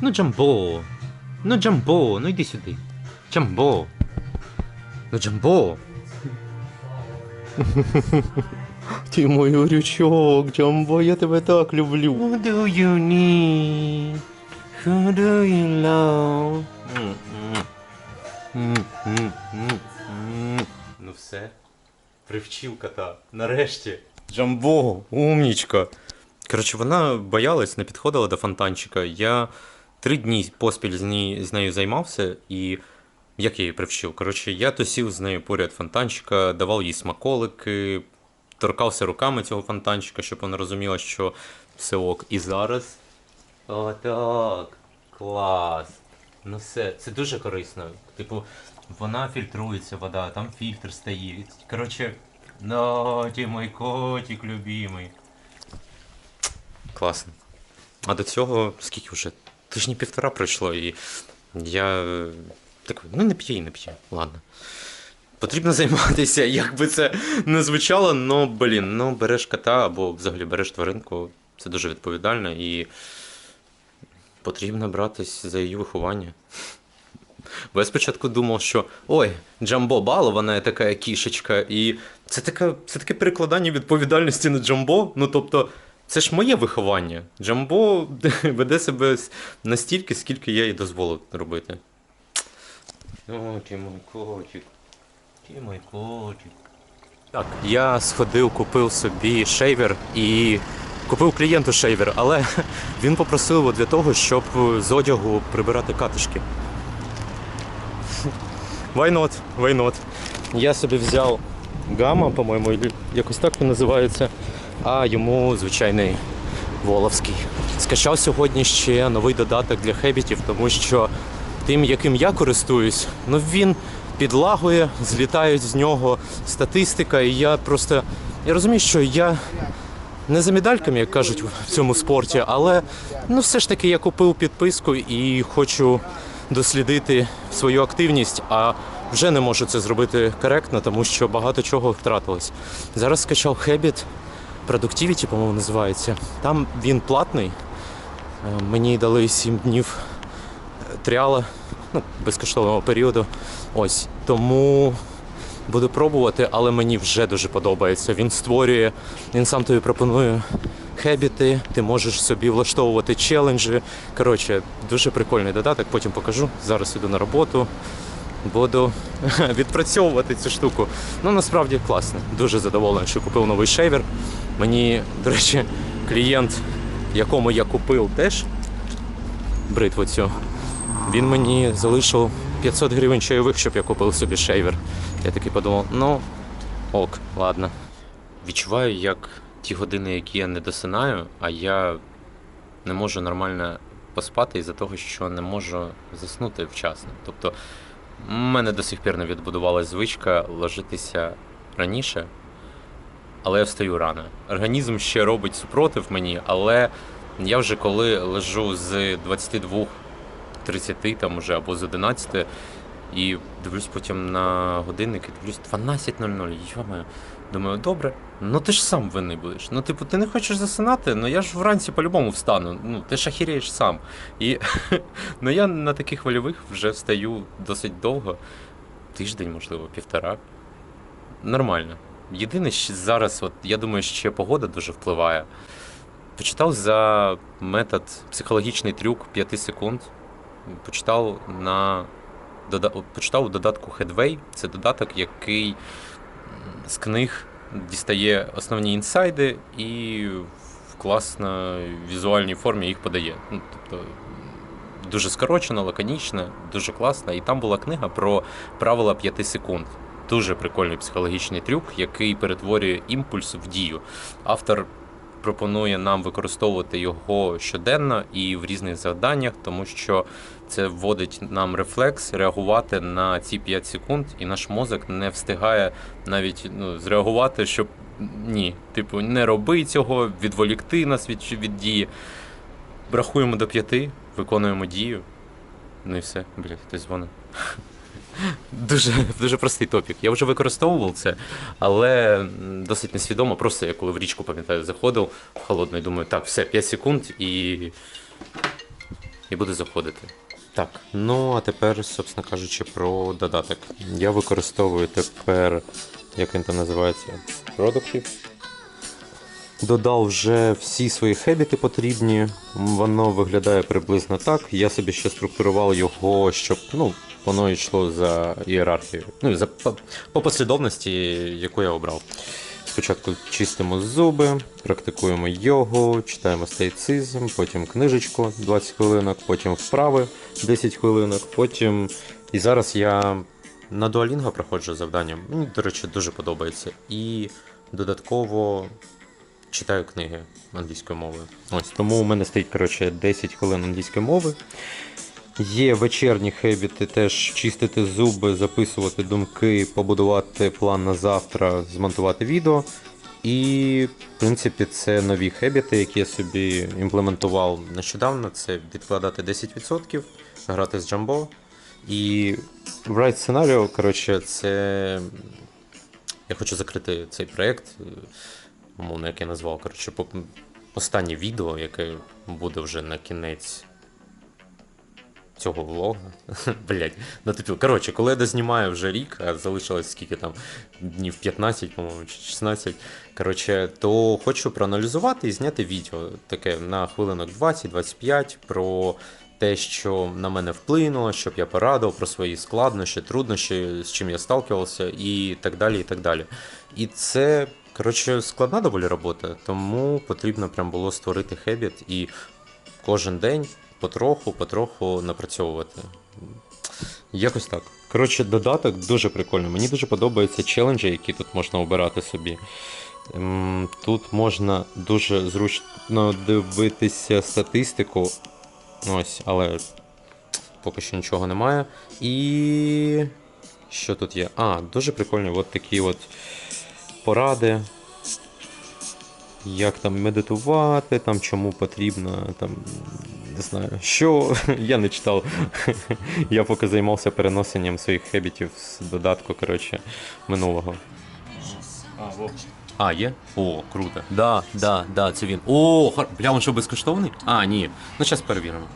Ну, Джамбо. Ну, Джамбо, ну йди сюди. Джамбо. Ну, Джамбо. Ти мой урючок, Джамбо, я тебе так люблю. Who do you need? Who do you love? Ну все. Привчив кота. Нарешті. Джамбо, умнічка. Коротше, вона боялась, не підходила до фонтанчика. Я три дні поспіль з, ній, з нею займався і. Як я її привчив? Коротше, я то сів з нею поряд фонтанчика, давав їй смаколики, торкався руками цього фонтанчика, щоб вона розуміла, що все ок. І зараз. Отак. Клас. Ну все, це дуже корисно. Типу, вона фільтрується, вода, там фільтр стоїть. Коротше, ну, мой котик любимий. Класно. А до цього скільки вже? Тижні півтора пройшло, і я е, так, ну не п'є і не п'є. Ладно. Потрібно займатися, як би це не звучало, но, блін, ну береш кота або взагалі береш тваринку, це дуже відповідально і потрібно братись за її виховання. Бо я спочатку думав, що ой, Джамбо балована така кішечка, і це таке, це таке перекладання відповідальності на Джамбо. Ну тобто, це ж моє виховання. Джамбо веде себе настільки, скільки я їй дозволив робити. О, ти мой котик. Ти мой котик. Так, я сходив, купив собі шейвер і купив клієнту шейвер, але він попросив його для того, щоб з одягу прибирати катишки. Why not? Why not? Я собі взяв гама, по-моєму, якось так він називається, а йому звичайний воловський. Скачав сьогодні ще новий додаток для хебітів, тому що тим, яким я користуюсь, ну він підлагує, злітають з нього статистика, і я просто. Я розумію, що я не за медальками, як кажуть в цьому спорті, але ну все ж таки я купив підписку і хочу дослідити свою активність, а вже не можу це зробити коректно, тому що багато чого втратилось. Зараз скачав Habit, Productivity, по-моєму, називається. Там він платний. Е, Мені дали 7 днів е, тріала, ну, безкоштовного періоду. Ось. Тому буду пробувати, але мені вже дуже подобається. Він створює, він сам тобі пропонує хебіти, ти можеш собі влаштовувати челенджі. Коротше, дуже прикольний додаток, потім покажу. Зараз іду на роботу. Буду відпрацьовувати цю штуку. Ну насправді класно. Дуже задоволений, що купив новий шейвер. Мені, до речі, клієнт, якому я купив теж бритву цю, він мені залишив 500 гривень чайових, щоб я купив собі шейвер. Я такий подумав, ну ок, ладно. Відчуваю, як ті години, які я не досинаю, а я не можу нормально поспати із-за того, що не можу заснути вчасно. Тобто, мене до сих пір не відбудувалася звичка ложитися раніше, але я встаю рано. Організм ще робить супротив мені, але я вже коли лежу з 22 30 там уже або з 11 і дивлюсь потім на годинник і дивлюсь 12.00. Йомаю. Думаю, добре, ну ти ж сам винний будеш. Ну, типу, ти не хочеш засинати, ну я ж вранці по-любому встану. Ну, ти ж сам. І ну я на таких вольових вже встаю досить довго. Тиждень, можливо, півтора. Нормально. Єдине, що зараз, от я думаю, ще погода дуже впливає. Почитав за метод психологічний трюк 5 секунд. Почитав на дода... почитав у додатку Headway. Це додаток, який з книг дістає основні інсайди і в класно візуальній формі їх подає. Ну, тобто дуже скорочено, лаконічно, дуже класно. І там була книга про правила 5 секунд. Дуже прикольний психологічний трюк, який перетворює імпульс в дію. Автор пропонує нам використовувати його щоденно і в різних завданнях, тому що це вводить нам рефлекс реагувати на ці 5 секунд, і наш мозок не встигає навіть ну, зреагувати, щоб ні, типу, не роби цього, відволікти нас від, від дії. Рахуємо до п'яти, виконуємо дію. Ну і все, блядь, хтось дзвонить. Дуже, дуже простий топік. Я вже використовував це, але досить несвідомо. Просто я коли в річку, пам'ятаю, заходив в холодну і думаю, так, все, 5 секунд і. і буде заходити. Так, ну а тепер, собственно кажучи, про додаток. Я використовую тепер, як він там називається, Productive. Додав вже всі свої хебіти потрібні. Воно виглядає приблизно так. Я собі ще структурував його, щоб ну, воно йшло за ієрархією. Ну, за, по, по послідовності, яку я обрав. Спочатку чистимо зуби, практикуємо йогу, читаємо стоїцизм, потім книжечку 20 хвилинок, потім вправи 10 хвилинок, потім. І зараз я на дуалінго проходжу завдання. Мені, до речі, дуже подобається. І додатково читаю книги англійською мовою. Ось тому у мене стоїть коротше 10 хвилин англійської мови. Є вечірні хебіти, теж чистити зуби, записувати думки, побудувати план на завтра, змонтувати відео. І, в принципі, це нові хебіти, які я собі імплементував нещодавно. Це відкладати 10%, грати з Джамбо. І Write сценаріо, коротше, це. Я хочу закрити цей проєкт, умовно, як я назвав. Коротше, останнє відео, яке буде вже на кінець цього влога. Блять, натупив. Коротше, коли я дознімаю вже рік, а залишилось скільки там днів 15, по-моєму, чи 16. Коротше, то хочу проаналізувати і зняти відео таке на хвилинок 20-25 про те, що на мене вплинуло, щоб я порадив про свої складнощі, труднощі, з чим я сталкивався, і так далі. І так далі. І це. Коротше, складна доволі робота, тому потрібно прям було створити хебіт і кожен день потроху, потроху напрацьовувати. Якось так. Коротше, додаток дуже прикольний. Мені дуже подобаються челенджі, які тут можна обирати собі. Ем, Тут можна дуже зручно дивитися статистику. Ось, але поки що нічого немає. І. Що тут є? А, дуже прикольні от такі от поради. Як там медитувати, там чому потрібно, там не знаю, що я не читав. я поки займався переносенням своїх хебітів з додатку, коротше, минулого. А, во. А, є? О, круто. Да, да, да, це він. О, хар... бля, він що безкоштовний? А, ні. Ну зараз перевіримо.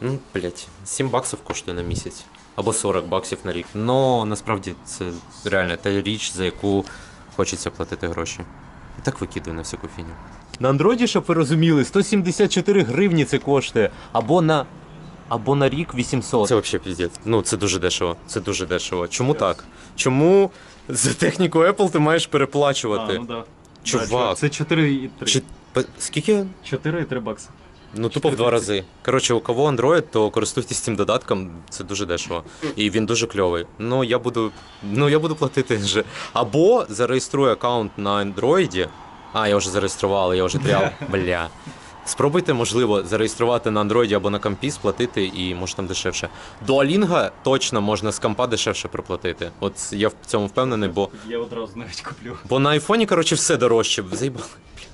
Ну, блять, 7 баксів коштує на місяць. Або 40 баксів на рік. Ну, насправді це реально та річ, за яку хочеться платити гроші. І так викидаю на всяку фіню. На андроїді, щоб ви розуміли, 174 гривні це коштує. Або на. Або на рік 800. Це взагалі піздець. Ну, це дуже дешево. Це дуже дешево. Чому так? Чому за техніку Apple ти маєш переплачувати? А, ну да. Чувак. Да, чувак, Це 4,3. Чи... Скільки? 4,3 бакси. Ну, тупо в два рази. Коротше, у кого Android, то користуйтесь цим додатком, це дуже дешево. І він дуже кльовий. Ну, я буду. Ну, я буду платити вже. Або зареєструю аккаунт на Android. А, я вже зареєстрував, я вже тряв. Бля. Спробуйте, можливо, зареєструвати на Android або на компі, сплатити, і може там дешевше. Duolingo точно можна з компа дешевше проплатити. От я в цьому впевнений, бо Я одразу навіть куплю. Бо на айфоні, коротше, все дорожче. Заїбали.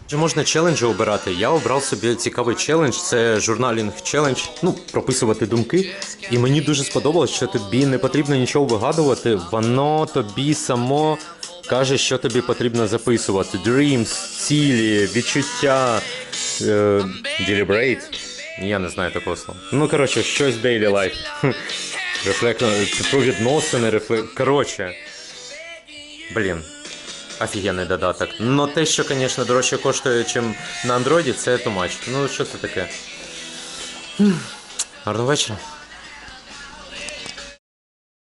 Чи можна челенджі обирати? Я обрав собі цікавий челендж, це журналінг челендж. Ну, прописувати думки. І мені дуже сподобалось, що тобі не потрібно нічого вигадувати, воно тобі само каже, що тобі потрібно записувати. Dreams, цілі, відчуття. Е, deliberate. Я не знаю такого слова. Ну, коротше, щось daily life. Рефлект про відносини, рефлект. Коротше. Блін. Офігенний додаток. Но те, що, звісно, дорожче коштує, ніж на андроїді, це тумач. Ну, що це таке? Гарного вечора.